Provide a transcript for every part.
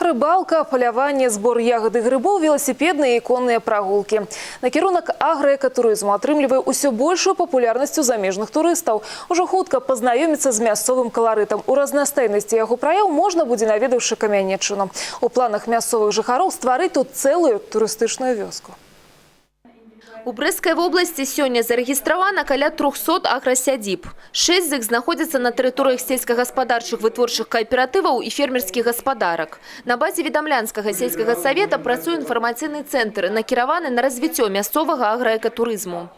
Рыбалка, поляванне, збор ягод і грибоў, велосипедные і конныя прагулкі. Накірунак аграэкатурызму атрымлівае ўсё большую папулярнасць у замежных турыстаў. Ужо хутка пазнаёміцца з мясцовым каларытам. У разнастайнасці яго праяў можна будзе наведаўшы камянечыну. У планах мясцовых жыхароў стварыць тут цэлую турыстычную вёску. У Брэскай вобласці сёння зарэгістравана каля 300 аграсядзіб. Шэсць з іх знаходзяцца на тэрыторыях сельскагаспадарчых вытворчых кааператываў і фермерскіх гаспадарак. На базе Відамлянскага сельскага савета працуе інфармацыйны цэнтр, накіраваны на развіццё мясцовага аграэкатурызму.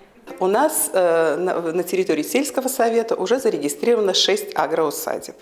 У нас э, на, на территории сельского совета уже зарегистрировано 6 агроусадеб.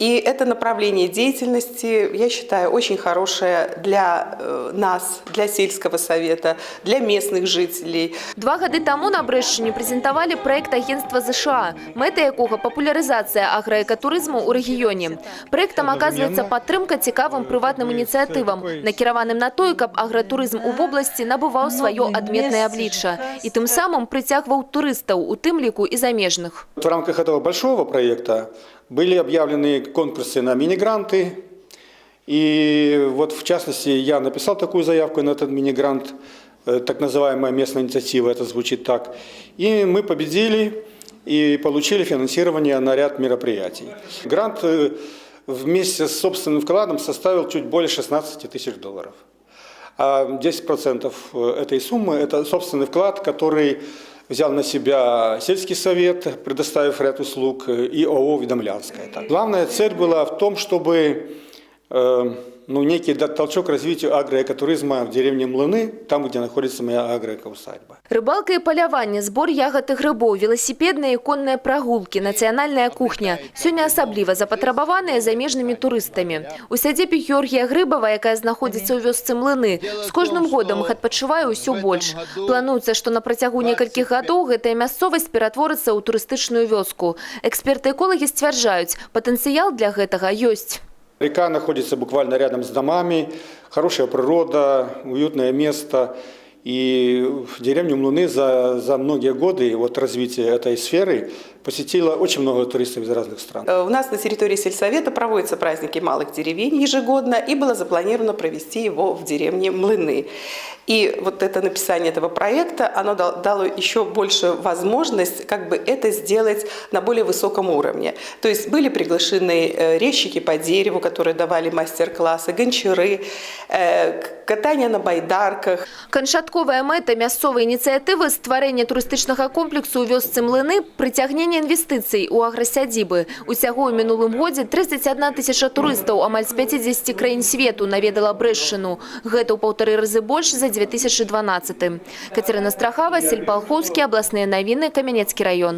И это направление деятельности, я считаю, очень хорошее для э, нас, для сельского совета, для местных жителей. Два гады таму на Брэшчыне прэзентавалі праект агентства ЗША, мэта якога папулярызацыя аграэкатурызму ў рэгіёне. Праектам аказваецца падтрымка цікавым прыватным ініцыятывам, накіраваным на тое, каб агратурызм у вобласці набываў сваё адметнае аблічча і тым самым прыцягваў турыстаў, у тым ліку і замежных. В рамках этого большого проекта были объявлены конкурсы на мини-гранты. И вот в частности я написал такую заявку на этот мини-грант, э, так называемая местная инициатива, это звучит так. И мы победили и получили финансирование на ряд мероприятий. Грант э, вместе с собственным вкладом составил чуть более 16 тысяч долларов. А 10% этой суммы – это собственный вклад, который взял на себя сельский совет, предоставив ряд услуг, и ООО «Видомлянская». Так. Главная цель была в том, чтобы э, ну, некий дать толчок развитию агроэкотуризма в деревне Млыны, там, где находится моя агроэкоусадьба. Рыбалка і паляванне, збор ягад і грыбоў, веласіпедныя і конныя прагулкі, нацыянальная кухня. Сёння асабліва запатрабаваныя замежнымі турыстамі. У сядзебе Георгія Грыбава, якая знаходзіцца ў вёсцы Млыны, з кожным годам іх адпачывае ўсё больш. Плануецца, што на працягу некалькіх гадоў гэтая мясцовасць ператворыцца ў турыстычную вёску. Эксперты-эколагі сцвярджаюць, патэнцыял для гэтага ёсць. Река находится буквально рядом с домами, хорошая природа, уютное место. И в деревню Млуны за, за многие годы вот развития этой сферы посетило очень много туристов из разных стран. Э, У нас на территории сельсовета проводятся праздники малых деревень ежегодно, и было запланировано провести его в деревне Млыны. И вот это написание этого проекта, оно дал- дало еще большую возможность как бы это сделать на более высоком уровне. То есть были приглашены э, резчики по дереву, которые давали мастер-классы, гончары, э, катание на байдарках, Канчатковая мэта мясцовай ініцыятывы стварэння турыстычнага комплексу ў вёсцы Млыны прыцягнення інвестыцый у аграсядзібы. Усяго ў мінулым годзе 31 тысяча турыстаў амаль з 50 краін свету наведала Брэшчыну. Гэта ў паўтары разы больш за 2012. Катерина Страхава, Сельпалхоўскі, абласныя навіны, Камянецкі раён.